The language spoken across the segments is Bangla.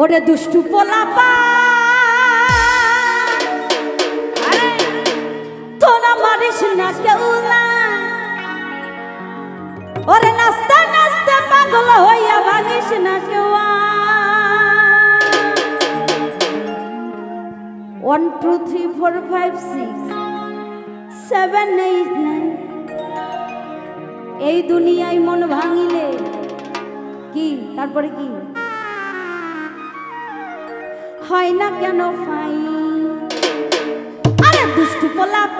ওরে দুষ্টু পোলাপা। তোরা মারিস না কেউ না। ওরে নাস্তা নাস্তা পাগল হইয়া ভাঙিস না কেউ one two three four five six seven eight nine এই দুনিয়ায় মন ভাঙিলে কি? তারপরে কি? হয় না কেন ফাই? আরে দুষ্টু পলাপ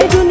যায় দুনিয়া